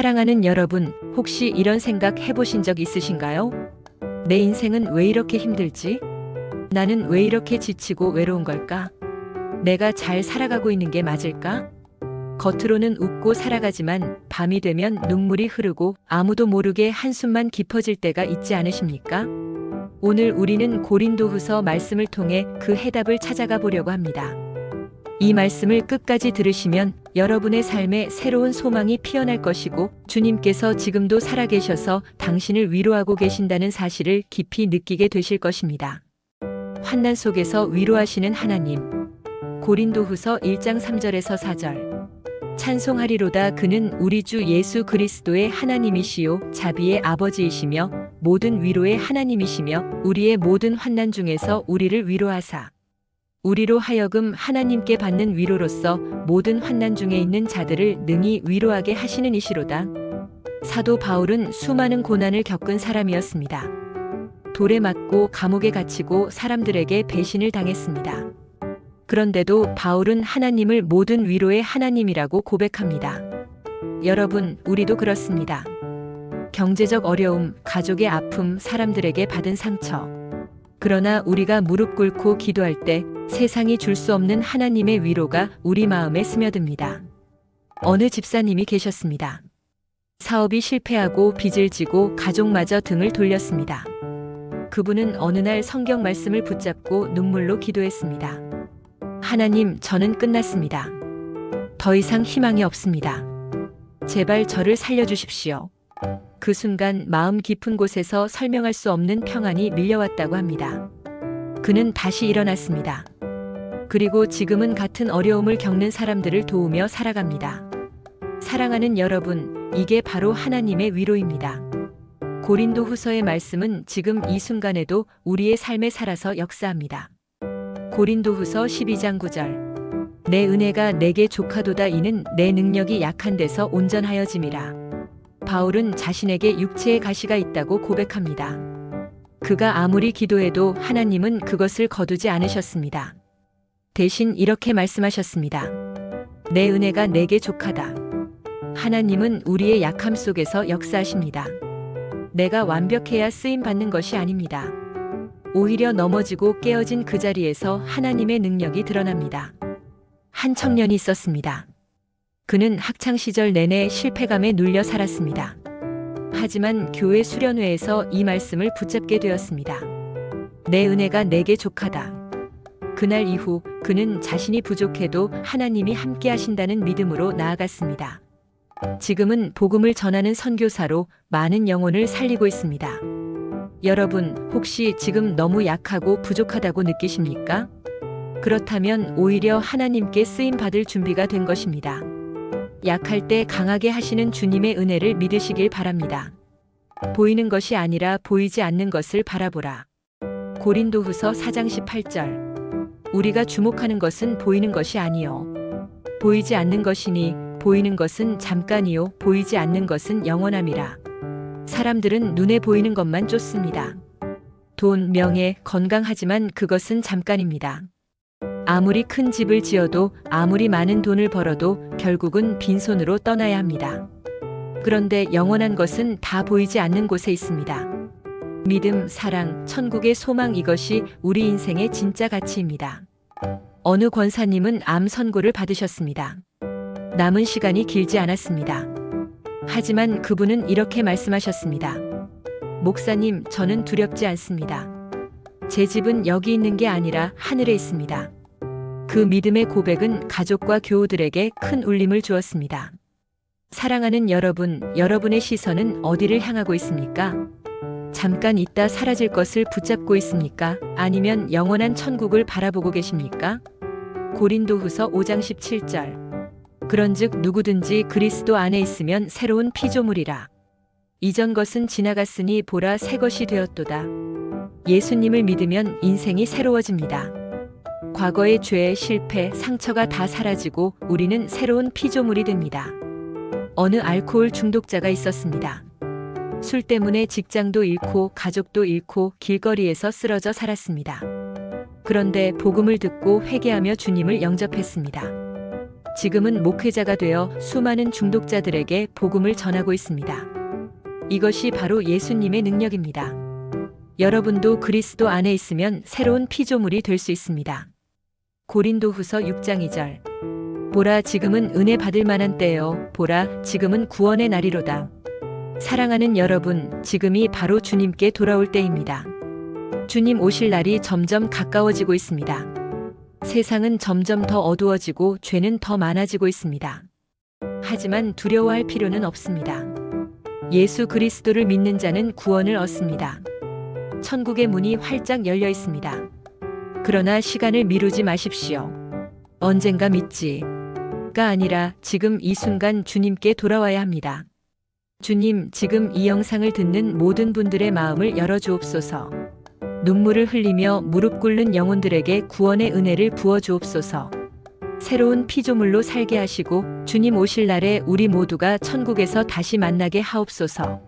사랑하는 여러분, 혹시 이런 생각 해보신 적 있으신가요? 내 인생은 왜 이렇게 힘들지? 나는 왜 이렇게 지치고 외로운 걸까? 내가 잘 살아가고 있는 게 맞을까? 겉으로는 웃고 살아가지만 밤이 되면 눈물이 흐르고 아무도 모르게 한숨만 깊어질 때가 있지 않으십니까? 오늘 우리는 고린도후서 말씀을 통해 그 해답을 찾아가 보려고 합니다. 이 말씀을 끝까지 들으시면 여러분의 삶에 새로운 소망이 피어날 것이고 주님께서 지금도 살아계셔서 당신을 위로하고 계신다는 사실을 깊이 느끼게 되실 것입니다. 환난 속에서 위로하시는 하나님. 고린도후서 1장 3절에서 4절. 찬송하리로다 그는 우리 주 예수 그리스도의 하나님이시요 자비의 아버지이시며 모든 위로의 하나님이시며 우리의 모든 환난 중에서 우리를 위로하사 우리로 하여금 하나님께 받는 위로로서 모든 환난 중에 있는 자들을 능히 위로하게 하시는 이시로다. 사도 바울은 수많은 고난을 겪은 사람이었습니다. 돌에 맞고 감옥에 갇히고 사람들에게 배신을 당했습니다. 그런데도 바울은 하나님을 모든 위로의 하나님이라고 고백합니다. 여러분, 우리도 그렇습니다. 경제적 어려움, 가족의 아픔, 사람들에게 받은 상처. 그러나 우리가 무릎 꿇고 기도할 때 세상이 줄 수 없는 하나님의 위로가 우리 마음에 스며듭니다. 어느 집사님이 계셨습니다. 사업이 실패하고 빚을 지고 가족마저 등을 돌렸습니다. 그분은 어느 날 성경 말씀을 붙잡고 눈물로 기도했습니다. 하나님, 저는 끝났습니다. 더 이상 희망이 없습니다. 제발 저를 살려주십시오. 그 순간 마음 깊은 곳에서 설명할 수 없는 평안이 밀려왔다고 합니다. 그는 다시 일어났습니다. 그리고 지금은 같은 어려움을 겪는 사람들을 도우며 살아갑니다. 사랑하는 여러분, 이게 바로 하나님의 위로입니다. 고린도 후서의 말씀은 지금 이 순간에도 우리의 삶에 살아서 역사합니다. 고린도 후서 12장 9절. 내 은혜가 내게 조카도다 이는 내 능력이 약한 데서 온전하여짐이라. 바울은 자신에게 육체의 가시가 있다고 고백합니다. 그가 아무리 기도해도 하나님은 그것을 거두지 않으셨습니다. 대신 이렇게 말씀하셨습니다. 내 은혜가 내게 족하다. 하나님은 우리의 약함 속에서 역사하십니다. 내가 완벽해야 쓰임 받는 것이 아닙니다. 오히려 넘어지고 깨어진 그 자리에서 하나님의 능력이 드러납니다. 한 청년이 있었습니다. 그는 학창 시절 내내 실패감에 눌려 살았습니다. 하지만 교회 수련회에서 이 말씀을 붙잡게 되었습니다. 내 은혜가 내게 족하다. 그날 이후 그는 자신이 부족해도 하나님이 함께 하신다는 믿음으로 나아갔습니다. 지금은 복음을 전하는 선교사로 많은 영혼을 살리고 있습니다. 여러분, 혹시 지금 너무 약하고 부족하다고 느끼십니까? 그렇다면 오히려 하나님께 쓰임 받을 준비가 된 것입니다. 약할 때 강하게 하시는 주님의 은혜를 믿으시길 바랍니다. 보이는 것이 아니라 보이지 않는 것을 바라보라. 고린도후서 4장 18절. 우리가 주목하는 것은 보이는 것이 아니요. 보이지 않는 것이니 보이는 것은 잠깐이요 보이지 않는 것은 영원함이라. 사람들은 눈에 보이는 것만 쫓습니다. 돈, 명예, 건강하지만 그것은 잠깐입니다. 아무리 큰 집을 지어도 아무리 많은 돈을 벌어도 결국은 빈손으로 떠나야 합니다. 그런데 영원한 것은 다 보이지 않는 곳에 있습니다. 믿음, 사랑, 천국의 소망 이것이 우리 인생의 진짜 가치입니다. 어느 권사님은 암 선고를 받으셨습니다. 남은 시간이 길지 않았습니다. 하지만 그분은 이렇게 말씀하셨습니다. 목사님, 저는 두렵지 않습니다. 제 집은 여기 있는 게 아니라 하늘에 있습니다. 그 믿음의 고백은 가족과 교우들에게 큰 울림을 주었습니다. 사랑하는 여러분, 여러분의 시선은 어디를 향하고 있습니까? 잠깐 있다 사라질 것을 붙잡고 있습니까? 아니면 영원한 천국을 바라보고 계십니까? 고린도후서 5장 17절. 그런즉 누구든지 그리스도 안에 있으면 새로운 피조물이라. 이전 것은 지나갔으니 보라 새 것이 되었도다. 예수님을 믿으면 인생이 새로워집니다. 과거의 죄, 실패, 상처가 다 사라지고 우리는 새로운 피조물이 됩니다. 어느 알코올 중독자가 있었습니다. 술 때문에 직장도 잃고 가족도 잃고 길거리에서 쓰러져 살았습니다. 그런데 복음을 듣고 회개하며 주님을 영접했습니다. 지금은 목회자가 되어 수많은 중독자들에게 복음을 전하고 있습니다. 이것이 바로 예수님의 능력입니다. 여러분도 그리스도 안에 있으면 새로운 피조물이 될 수 있습니다. 고린도 후서 6장 2절. 보라, 지금은 은혜 받을 만한 때요. 보라, 지금은 구원의 날이로다. 사랑하는 여러분, 지금이 바로 주님께 돌아올 때입니다. 주님 오실 날이 점점 가까워지고 있습니다. 세상은 점점 더 어두워지고 죄는 더 많아지고 있습니다. 하지만 두려워할 필요는 없습니다. 예수 그리스도를 믿는 자는 구원을 얻습니다. 천국의 문이 활짝 열려 있습니다. 그러나 시간을 미루지 마십시오. 언젠가 믿지가 아니라 지금 이 순간 주님께 돌아와야 합니다. 주님, 지금 이 영상을 듣는 모든 분들의 마음을 열어주옵소서. 눈물을 흘리며 무릎 꿇는 영혼들에게 구원의 은혜를 부어 주옵소서. 새로운 피조물로 살게 하시고 주님 오실 날에 우리 모두가 천국에서 다시 만나게 하옵소서.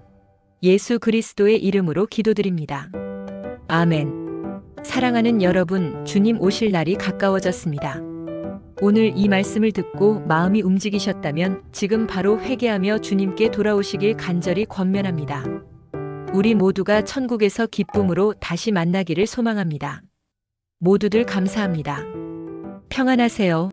예수 그리스도의 이름으로 기도드립니다. 아멘. 사랑하는 여러분, 주님 오실 날이 가까워졌습니다. 오늘 이 말씀을 듣고 마음이 움직이셨다면 지금 바로 회개하며 주님께 돌아오시길 간절히 권면합니다. 우리 모두가 천국에서 기쁨으로 다시 만나기를 소망합니다. 모두들 감사합니다. 평안하세요.